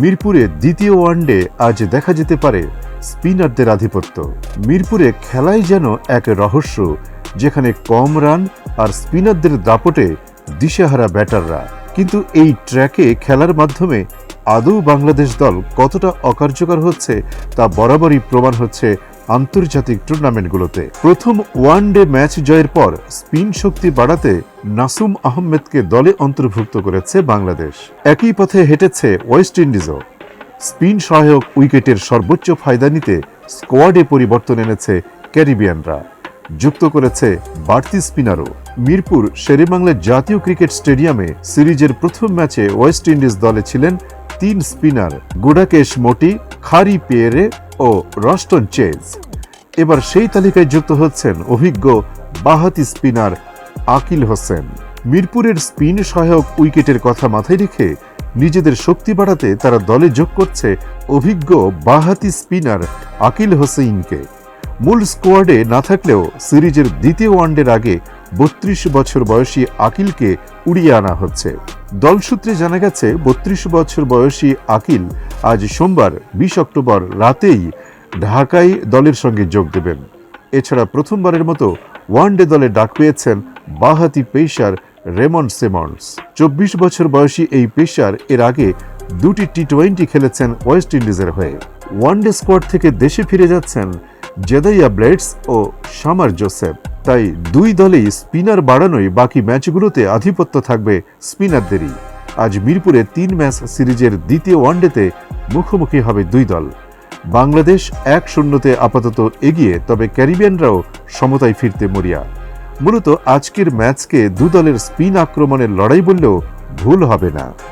মিরপুরে দ্বিতীয় ওয়ানডে আজ দেখা যেতে পারে স্পিনারদের আধিপত্য। মিরপুরে খেলাই যেন এক রহস্য, যেখানে কম রান আর স্পিনারদের দাপটে দিশেহারা ব্যাটাররা। কিন্তু এই ট্র্যাকে খেলার মাধ্যমে আদৌ বাংলাদেশ দল কতটা অকার্যকর হচ্ছে তা বরাবরই প্রমাণ হচ্ছে আন্তর্জাতিক টুর্নামেন্টগুলোতে। প্রথম ওয়ান ডে ম্যাচ জয়ের পর স্পিন শক্তি বাড়াতে নাসুম আহমেদকে দলে অন্তর্ভুক্ত করেছে বাংলাদেশ। একই পথে হেঁটেছে ওয়েস্ট ইন্ডিজও। স্পিন সহায়ক উইকেটের সর্বোচ্চ ফায়দা নিতে স্কোয়াডে পরিবর্তন এনেছে ক্যারিবিয়ানরা। যুক্ত করেছে বাড়তি স্পিনারও। মিরপুর শেরেবাংলা জাতীয় ক্রিকেট স্টেডিয়ামে সিরিজের প্রথম ম্যাচে ওয়েস্ট ইন্ডিজ দলে ছিলেন তিন spinner. Gudakesh Motie, Khary Pierre ও রস্টন চেজ। এবার সেই তালিকায় যুক্ত হচ্ছেন অভিজ্ঞ বাহাতি স্পিনার আকিল হোসেন। মিরপুরের স্পিন সহায়ক উইকেটের কথা মাথায় রেখে নিজেদের শক্তি বাড়াতে তারা দলে যোগ করছে অভিজ্ঞ বাহাতি স্পিনার আকিল হোসেইনকে। মূল স্কোয়াডে না থাকলেও সিরিজের দ্বিতীয় ওয়ানডের আগে বত্রিশ বছর বয়সী আকিলকে উড়িয়ে আনা হচ্ছে। দল সূত্রে জানা গেছে, বত্রিশ বছর বয়সী আকিল আজ সোমবার, বিশ অক্টোবর রাতেই ঢাকায় দলের সঙ্গে যোগ দেবেন। এছাড়া প্রথমবারের মতো ওয়ানডে দলে ডাক পেয়েছেন বাহাতি পেশার রেমন সেমন্স। চব্বিশ বছর বয়সী এই পেশার এর আগে দুটি টি টোয়েন্টি খেলেছেন ওয়েস্ট ইন্ডিজের হয়ে। ওয়ানডে স্কোয়াড থেকে দেশে ফিরে যাচ্ছেন জেদাইয়া ব্লেডস ও সামার জোসেফ। তাই দুই দলেই স্পিনার বাড়ানোই বাকি ম্যাচগুলোতে আধিপত্য থাকবে স্পিনারদেরই। আজ মিরপুরে তিন ম্যাচ সিরিজের দ্বিতীয় ওয়ানডেতে মুখোমুখি হবে দুই দল। বাংলাদেশ এক শূন্যতে আপাতত এগিয়ে, তবে ক্যারিবিয়ানরাও সমতায় ফিরতে মরিয়া। মূলত আজকের ম্যাচকে দু দলের স্পিন আক্রমণের লড়াই বললেও ভুল হবে না।